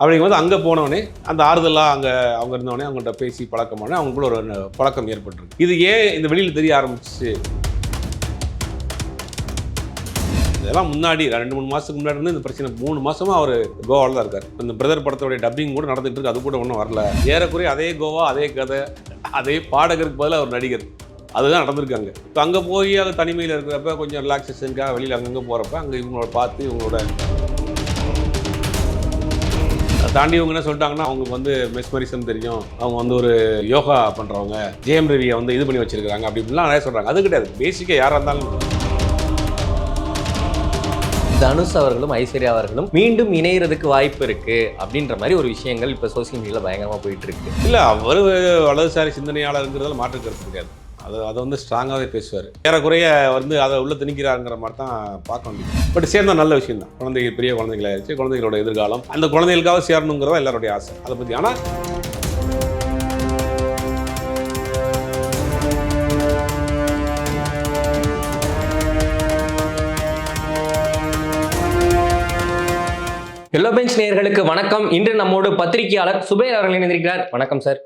அப்படிங்கும்போது அங்கே போனவொடனே அந்த ஆறுதலாக அங்கே அவங்க இருந்தவொடனே அவங்கள்ட்ட பேசி பழக்கமான அவங்களுக்குள்ள ஒரு பழக்கம் ஏற்பட்டிருக்கு. இது ஏன் இந்த வெளியில் தெரிய ஆரம்பிச்சு இதெல்லாம் முன்னாடி ரெண்டு மூணு மாதத்துக்கு முன்னாடி இருந்து இந்த பிரச்சனை. மூணு மாதமாக அவர் கோவாவில் தான் இருக்கார். இந்த பிரதர் படத்தோடைய டப்பிங் கூட நடந்துட்டு இருக்கு. அது கூட ஒன்றும் வரல. ஏறக்குறைய அதே கோவா அதே கதை அதே பாடகருக்கு பதிலாக ஒரு நடிகர். அதுதான் நடந்திருக்காங்க இப்போ அங்கே போய் அது தனிமையில் இருக்கிறப்ப கொஞ்சம் ரிலாக்ஸேஷனுக்காக வெளியில் அங்கங்கே போகிறப்ப அங்கே இவங்களோட பார்த்து இவங்களோட தாண்டி இவங்க என்ன சொல்லிட்டாங்கன்னா அவங்களுக்கு வந்து மெஸ்மரிசம் தெரியும். அவங்க வந்து ஒரு யோகா பண்ணுறவங்க ஜேஎம் ரவியை வந்து இது பண்ணி வச்சிருக்காங்க அப்படி இப்படிலாம் நிறைய சொல்கிறாங்க அது கிடையாது. பேசிக்காக யாராக இருந்தாலும். தனுஷ் அவர்களும் ஐஸ்வர்யா அவர்களும் மீண்டும் இணையறதுக்கு வாய்ப்பு இருக்கு அப்படின்ற மாதிரி ஒரு விஷயங்கள் இப்போ சோசியல் மீடியால பயங்கரமா போயிட்டு இருக்கு. இல்லை அவர் வலதுசாரி சிந்தனையாளருங்கிறதுல மாற்று கருத்து கிடையாது. அது அதை வந்து ஸ்ட்ராங்காகவே பேசுவார். ஏறக்குறைய வந்து அதை உள்ளே திணிக்கிறாருங்கிற மாதிரி தான் பார்க்க முடியும் பட் சேர்ந்தால் நல்ல விஷயம் தான் குழந்தைகள் பெரிய குழந்தைங்களாயிருச்சு குழந்தைகளோட எதிர்காலம் அந்த குழந்தைகளுக்காக சேரணுங்கிறதா எல்லாருடைய ஆசை. அதை பற்றி ஆனால் எல்லோ பெஞ்ச் நேயர்களுக்கு வணக்கம். இன்று நம்மோடு பத்திரிகையாளர் சுபேர் அவர்கள் இணைந்திருக்கிறார். வணக்கம் சார்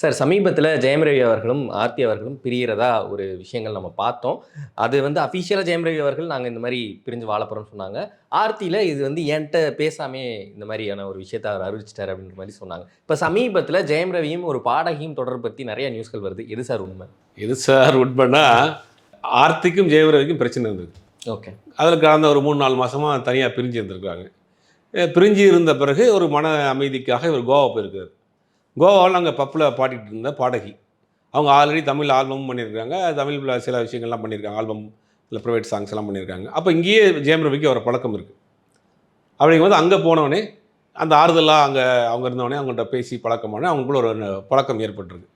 சார் சமீபத்தில் ஜெயம் ரவி அவர்களும் ஆர்த்தி அவர்களும் பிரியறதா ஒரு விஷயங்கள் நம்ம பார்த்தோம். அது வந்து அஃபிஷியலாக ஜெயம் ரவி அவர்கள் நாங்கள் இந்த மாதிரி பிரிஞ்சு வாழ போகிறோம்னு சொன்னாங்க. ஆர்த்தியில் இது வந்து என்கிட்ட பேசாமே இந்த மாதிரியான ஒரு விஷயத்தை அவர் அறிவிச்சிட்டார் அப்படின்ற மாதிரி சொன்னாங்க. இப்போ சமீபத்தில் ஜெயம் ரவியும் ஒரு பாடகியும் தொடர்பு பற்றி நிறைய நியூஸ்கள் வருது. எது சார் உண்மை? எது சார் உட்பண்ணா ஆர்த்திக்கும் ஜெயவரவிக்கும் பிரச்சனை இருந்தது. ஓகே. அதில் கடந்த ஒரு மூணு நாலு மாசமாக தனியாக பிரிஞ்சு இருந்திருக்காங்க. பிரிஞ்சு இருந்த பிறகு ஒரு மன அமைதிக்காக இவர் கோவா போயிருக்காரு. கோவாவில் நாங்கள் பப்பில் பாடிட்டு இருந்த பாடகி. அவங்க ஆல்ரெடி தமிழ் ஆல்பமும் பண்ணியிருக்காங்க. தமிழில் சில விஷயங்கள்லாம் பண்ணியிருக்காங்க. ஆல்பம் இல்லை ப்ரைவேட் சாங்ஸ் எல்லாம் பண்ணியிருக்காங்க. அப்போ இங்கேயே ஜெயம் ரவிக்கு ஒரு பழக்கம் இருக்குது அப்படிங்கும்போது அங்கே போனவொடனே அந்த ஆறுதலாக அங்கே அவங்க இருந்தவொடனே அவங்கள்ட்ட பேசி பழக்கமான அவங்களுக்குள்ள ஒரு பழக்கம் ஏற்பட்டிருக்கு.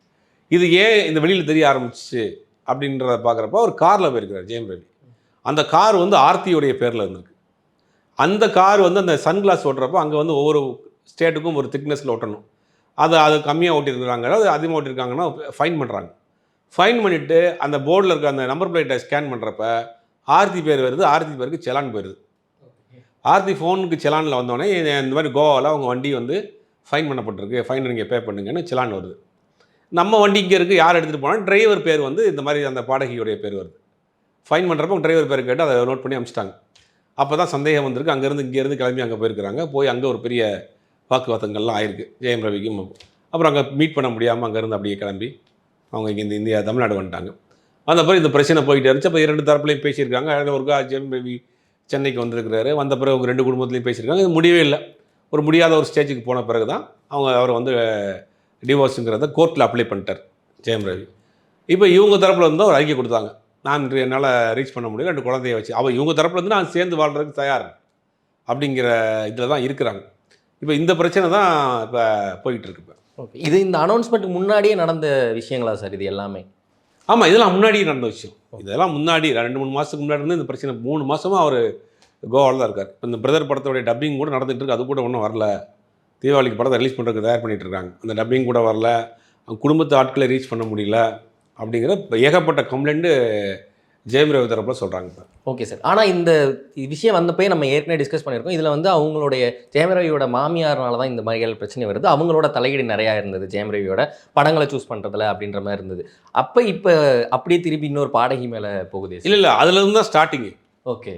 இது ஏன் இந்த வெளியில் தெரிய ஆரம்பிச்சிச்சு அப்படின்றத பார்க்குறப்ப ஒரு காரில் போயிருக்கிறார் ஜெயம் ரவி. அந்த கார் வந்து ஆர்த்தியுடைய பேரில் இருந்திருக்கு. அந்த கார் வந்து அந்த சன்கிளாஸ் ஓட்டுறப்போ அங்கே வந்து ஒவ்வொரு ஸ்டேட்டுக்கும் ஒரு திக்னஸில் ஓட்டணும் அது அது கம்மியாக ஓட்டியிருக்கிறாங்க. அது அதிகமாக ஓட்டியிருக்காங்கன்னா ஃபைன் பண்ணுறாங்க ஃபைன் பண்ணிவிட்டு அந்த போர்டில் இருக்க அந்த நம்பர் பிளேட்டை ஸ்கேன் பண்ணுறப்ப ஆர்த்தி பேர் வருது. ஆர்த்தி பேருக்கு செலான் போயிருது ஆர்த்தி ஃபோனுக்கு செலானில் வந்தோடனே இந்த மாதிரி கோவாவில் அவங்க வண்டி வந்து ஃபைன் பண்ணப்பட்டிருக்கு. ஃபைன் நீங்கள் பே பண்ணுங்கன்னு செலான் வருது. நம்ம வண்டி இங்கே இருக்குது யார் எடுத்துகிட்டு போனால் டிரைவர் பேர் வந்து இந்த மாதிரி அந்த பாடகியுடைய பேர் வருது. ஃபைன் பண்ணுறப்ப டிரைவர் பேர் கேட்டு அதை நோட் பண்ணி அமிச்சிட்டாங்க. அப்போ தான் சந்தேகம் வந்திருக்கு. அங்கேருந்து இங்கேருந்து கிளம்பி அங்கே போயிருக்கிறாங்க. போய் அங்கே ஒரு பெரிய வாக்குவாதங்கள்லாம் ஆயிருக்கு. ஜெயம் ரவிக்கும் அப்புறம் அங்கே மீட் பண்ண முடியாமல் அங்கேருந்து அப்படியே கிளம்பி அவங்க இங்கே இந்த இந்தியா தமிழ்நாடு வந்துட்டாங்க. வந்த பிறகு இந்த பிரச்சனை போயிட்டே இருந்துச்சு. அப்போ இரண்டு தரப்புலையும் பேசியிருக்காங்க. அதில் ஒரு ஜெயம் ரவி சென்னைக்கு வந்திருக்கிறாரு. வந்த பிறகு அவங்க ரெண்டு குடும்பத்துலையும் பேசியிருக்காங்க. இது முடியவே இல்லை. ஒரு முடியாத ஒரு ஸ்டேஜுக்கு போன பிறகு தான் அவங்க அவர் வந்து டிவோர்ஸுங்கிறத கோர்ட்டில் அப்ளை பண்ணிட்டார் ஜெயம் ரவி. இப்போ இவங்க தரப்பில் வந்து ஒரு அறிக்கை கொடுத்தாங்க. நான் என்னால் ரீச் பண்ண முடியல. ரெண்டு குழந்தைய வச்சு அவள் இவங்க தரப்புலேருந்து நான் சேர்ந்து வாழ்றதுக்கு தயார் அப்படிங்கிற இதில் தான் இருக்கிறாங்க. இப்போ இந்த பிரச்சனை தான் இப்போ போயிட்டு இருக்கு இப்போ. ஓகே இது இந்த அனௌன்ஸ்மெண்ட்டுக்கு முன்னாடியே நடந்த விஷயங்களா சார் இது எல்லாமே? ஆமாம் இதெல்லாம் முன்னாடி நடந்த விஷயம். இதெல்லாம் முன்னாடி ரெண்டு மூணு மாதத்துக்கு முன்னாடி இருந்து இந்த பிரச்சனை மூணு மாசமா அவர் கோவாவில் தான் இருக்கார். இப்போ இந்த பிரதர் படத்தோடைய டப்பிங் கூட நடந்துட்டு இருக்கு. அது கூட ஒன்றும் வரல. தீபாவளிக்கு படத்தை ரிலீஸ் பண்ணுறதுக்கு தயார் பண்ணிட்டு இருக்காங்க. அந்த டப்பிங் கூட வரல. அவங்க குடும்பத்து ஆட்களை ரீச் பண்ண முடியல. அப்படிங்கிற இப்ப ஏகப்பட்ட கம்ப்ளைண்ட்டு ஜெயம் ரவி தரப்பில் சொல்கிறாங்க ஓகே சார். ஆனால் இந்த விஷயம் வந்தப்பே நம்ம ஏற்கனவே டிஸ்கஸ் பண்ணியிருக்கோம். இதில் வந்து அவங்களுடைய ஜெயம் ரவியோட மாமியார்னால தான் இந்த மாதிரியான பிரச்சனை வருது. அவங்களோட தலையீடு நிறையா இருந்தது ஜெயம் ரவியோட படங்களை சூஸ் பண்ணுறதுல அப்படின்ற மாதிரி இருந்தது. அப்போ இப்போ அப்படியே திருப்பி இன்னொரு பாடகி மேலே போகுது இல்லை இல்லை. அதுலேருந்து தான் ஸ்டார்டிங்கு ஓகே.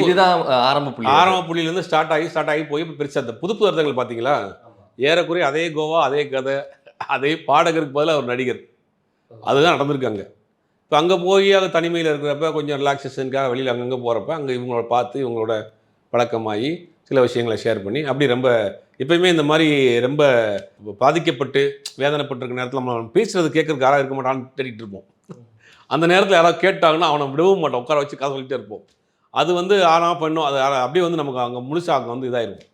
இதுதான் ஆரம்ப புள்ளி. ஆரம்ப புள்ளியிலேருந்து ஸ்டார்ட் ஆகி ஸ்டார்ட் ஆகி போய் இப்போ பெருசாக அந்த புது புது அர்த்தங்கள் பார்த்தீங்களா ஏறக்குறைய அதே கோவா அதே கதை அதே பாடகருக்கு பதிலாக ஒரு நடிகர். அதுதான் நடந்திருக்காங்க இப்போ அங்கே போய் அது தனிமையில் இருக்கிறப்ப கொஞ்சம் ரிலாக்ஸேஷனுக்காக வெளியில் அங்கங்கே போகிறப்ப அங்கே இவங்களோட பார்த்து இவங்களோட பழக்கமாகி சில விஷயங்களை ஷேர் பண்ணி அப்படி ரொம்ப எப்பயுமே இந்த மாதிரி ரொம்ப பாதிக்கப்பட்டு வேதனைப்பட்டிருக்க நேரத்தில் நம்ம பேசுறது கேட்கறதுக்கு யாராக இருக்க மாட்டான்னு தேடிட்டு இருப்போம். அந்த நேரத்தில் யாராவது கேட்டாங்கன்னா அவனை விடவும் மாட்டோம். உட்கார வச்சு கதை சொல்லிட்டே இருப்போம். அது வந்து ஆனா பண்ணும். அது அப்படியே வந்து நமக்கு அங்கே முழுசாக அங்கே வந்து இதாயிரும்.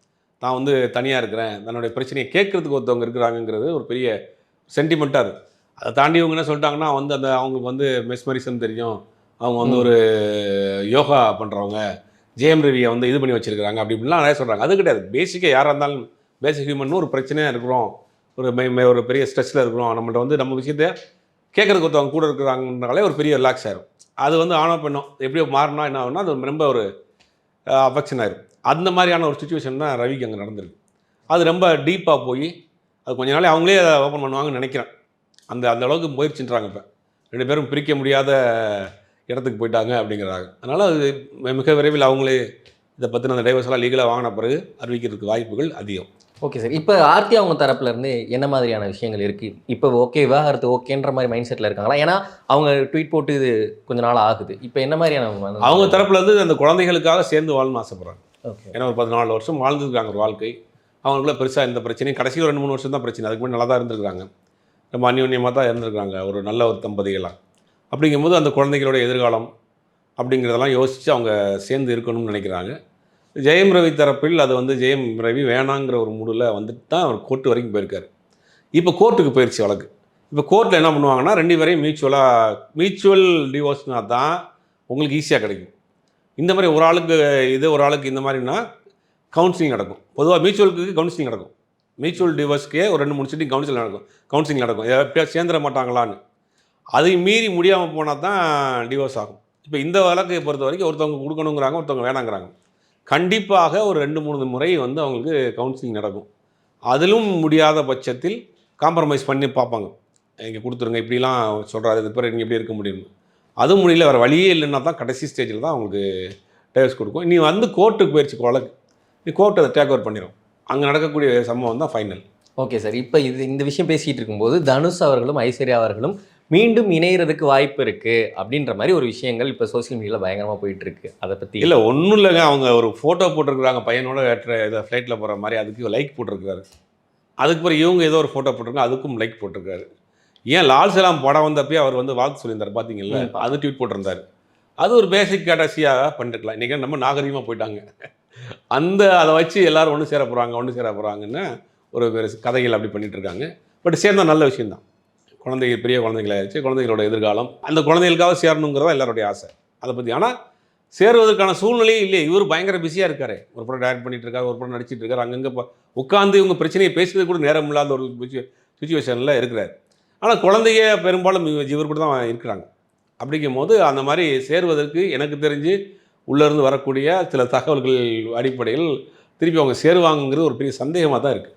நான் வந்து தனியாக இருக்கிறேன். தன்னுடைய பிரச்சனையை கேட்கறதுக்கு ஒருத்தவங்க இருக்கிறாங்கங்கிறது ஒரு பெரிய சென்டிமெண்ட்டாக இருக்குது அதை தாண்டி இவங்க என்ன சொல்லிட்டாங்கன்னா வந்து அந்த அவங்களுக்கு வந்து மெஸ்மரிசம் தெரியும். அவங்க வந்து ஒரு யோகா பண்ணுறவங்க ஜேஎம் ரவியை வந்து இது பண்ணி வச்சிருக்காங்க அப்படி இப்படிலாம் நிறைய சொல்கிறாங்க அது கிடையாது. பேசிக்காக யாராக இருந்தாலும் பேசிக் ஹியூமன் ஒரு பிரச்சனையாக இருக்கிறோம். ஒரு மெ- ஒரு பெரிய ஸ்ட்ரெஸ்ஸில் இருக்கிறோம். நம்மள்ட்ட வந்து நம்ம விஷயத்த கேட்கறதுக்கு ஒருத்தவங்க கூட இருக்கிறாங்கனாலே ஒரு பெரிய ரிலாக்ஸ் ஆயிரும். அது வந்து ஆணோ பெண்ணோ எப்படியோ மாறினா என்ன ஆகும்னா அது ரொம்ப ஒரு அஃபெக்ஷன் ஆயிரும். அந்த மாதிரியான ஒரு சுச்சுவேஷன் தான் ரவிக்கு அங்கே நடந்திருக்கு. அது ரொம்ப டீப்பாக போய் அது கொஞ்ச நாளே அவங்களே அதை ஓப்பன் பண்ணுவாங்கன்னு நினைக்கிறேன். அந்த அந்த அளவுக்கு முயற்சின்றாங்க இப்போ. ரெண்டு பேரும் பிரிக்க முடியாத இடத்துக்கு போயிட்டாங்க அப்படிங்கிறாங்க. அதனால் அது மிக விரைவில் அவங்களே இதை பற்றின அந்த டைவர்ஸ் எல்லாம் லீகலாக வாங்கின பிறகு அறிவிக்கிறதுக்கு வாய்ப்புகள் அதிகம். ஓகே சார் இப்போ ஆர்த்தி அவங்க தரப்புல இருந்து என்ன மாதிரியான விஷயங்கள் இருக்கு? இப்போ ஓகே விவாகரத்து ஓகேன்ற மாதிரி மைண்ட் செட்டில் இருக்காங்களா? ஏன்னா அவங்க ட்வீட் போட்டு இது கொஞ்ச நாள் ஆகுது. இப்போ என்ன மாதிரியான அவங்க தரப்புல இருந்து அந்த குழந்தைகளுக்காக சேர்ந்து வாழணும்னு ஆசைப்படுறாங்க. ஓகே ஏன்னா ஒரு பதினாலு வருஷம் வாழ்ந்துருக்காங்க ஒரு வாழ்க்கை. அவங்களுக்குள்ள பெருசாக எந்த பிரச்சனையும் கடைசி ஒரு ரெண்டு மூணு வருஷம் தான் பிரச்சனை. அதுக்கு முன்னாடி நல்லா தான் இருந்திருக்காங்க ரொம்ப அந்யோன்யமாக தான் இருந்திருக்காங்க ஒரு நல்ல ஒரு தம்பதிகளாக அப்படிங்கும்போது அந்த குழந்தைகளோட எதிர்காலம் அப்படிங்கிறதெல்லாம் யோசித்து அவங்க சேர்ந்து இருக்கணும்னு நினைக்கிறாங்க. ஜெயம் ரவி தரப்பில் அது வந்து ஜெயம் ரவி வேணாங்கிற ஒரு முடிவில் வந்துட்டு தான் அவர் கோர்ட்டு வரைக்கும் போயிருக்காரு. இப்போ கோர்ட்டுக்கு போயிடுச்சு வழக்கு. இப்போ கோர்ட்டில் என்ன பண்ணுவாங்கன்னா ரெண்டு பேரையும் மியூச்சுவலாக மியூச்சுவல் டிவோர்ஸ்னா தான் உங்களுக்கு ஈஸியாக கிடைக்கும். இந்த மாதிரி ஒரு ஆளுக்கு இது ஒரு ஆளுக்கு இந்த மாதிரினா கவுன்சிலிங் நடக்கும். பொதுவாக மியூச்சுவலுக்கு கவுன்சிலிங் நடக்கும். மியூச்சுவல் டிவோர்ஸ்க்கே ஒரு ரெண்டு மூணு சிட்டிங் கவுன்சில் நடக்கும். கவுன்சிலிங் நடக்கும். எப்படியாவது எப்படியா சேர்ந்துட மாட்டாங்களான்னு. அதை மீறி முடியாமல் போனால் தான் டிவோர்ஸ் ஆகும். இப்போ இந்த வழக்கை பொறுத்த வரைக்கும் ஒருத்தவங்க கொடுக்கணுங்கிறாங்க ஒருத்தவங்க வேணாங்கிறாங்க. கண்டிப்பாக ஒரு ரெண்டு மூணு முறை வந்து அவங்களுக்கு கவுன்சிலிங் நடக்கும். அதிலும் முடியாத பட்சத்தில் காம்ப்ரமைஸ் பண்ணி பார்ப்பாங்க. இங்கே கொடுத்துருங்க இப்படிலாம் சொல்கிறாரு இது பேர் நீங்கள் எப்படி இருக்க முடியும் அதுவும் முடியல வேறு வழியே இல்லைன்னா தான் கடைசி ஸ்டேஜில் தான் அவங்களுக்கு டைவர்ஸ் கொடுக்கும். நீ வந்து கோர்ட்டுக்கு போயிடுச்சு வழக்கு. நீ கோர்ட்டு அதை டேக் ஓவர் பண்ணிடும் அங்கே நடக்கக்கூடிய சம்பவம் தான் ஃபைனல் ஓகே சார் இப்போ இது இந்த விஷயம் பேசிட்டு இருக்கும்போது தனுஷ் அவர்களும் ஐஸ்வர்யா அவர்களும் மீண்டும் இணையறதுக்கு வாய்ப்பு இருக்கு அப்படின்ற மாதிரி ஒரு விஷயங்கள் இப்போ சோஷியல் மீடியாவில் பயங்கரமாக போயிட்டு இருக்கு அதை பத்தி இல்லை ஒன்றும் இல்லைங்க. அவங்க ஒரு ஃபோட்டோ போட்டிருக்கிறாங்க பையனோட ட்ர- இதை ஃப்ளைட்டில் போகிற மாதிரி அதுக்கு லைக் போட்டிருக்காரு. அதுக்கு பிறகு இவங்க ஏதோ ஒரு ஃபோட்டோ போட்டிருக்காங்க அதுக்கும் லைக் போட்டிருக்காரு. ஏன் லால் சலாம் படம் வந்தப்பயே அவர் வந்து வாழ்த்து சொல்லியிருந்தார் பார்த்தீங்கல்ல. அது ட்வீட் போட்டிருந்தாரு. அது ஒரு பேசிக் கடைசியாக பண்ணிருக்கலாம். இன்றைக்கி நம்ம நாகரிகமாக போயிட்டாங்க. அந்த அதை வச்சு எல்லோரும் ஒன்று சேர போகிறாங்க ஒன்று சேர போகிறாங்கன்னு ஒரு பெருசு கதைகள் அப்படி பண்ணிட்டு இருக்காங்க. பட் சேர்ந்தா நல்ல விஷயந்தான் குழந்தைகள் பெரிய குழந்தைகளாயிருச்சு குழந்தைகளோட எதிர்காலம் அந்த குழந்தைகளுக்காக சேரணுங்கிறதா எல்லாருடைய ஆசை. அதை பற்றி ஆனால் சேருவதற்கான சூழ்நிலையே இல்லையே. இவர் பயங்கர பிஸியாக இருக்கார். ஒரு படம் டைரக்ட் பண்ணிட்டு இருக்காரு ஒரு படம் நடிச்சிட்டு இருக்காரு. அங்கங்கே உட்காந்து இவங்க பிரச்சனையை பேசுறது கூட நேரம் இல்லாத ஒரு சுச்சுவேஷனில் இருக்கிறார். ஆனால் குழந்தைய பெரும்பாலும் இவர் கூட தான் இருக்கிறாங்க. அப்படிங்கும் போது அந்த மாதிரி சேருவதற்கு எனக்கு தெரிஞ்சு உள்ளேருந்து வரக்கூடிய சில தகவல்கள் அடிப்படையில் திருப்பி அவங்க சேருவாங்கங்கிறது ஒரு பெரிய சந்தேகமாக தான் இருக்குது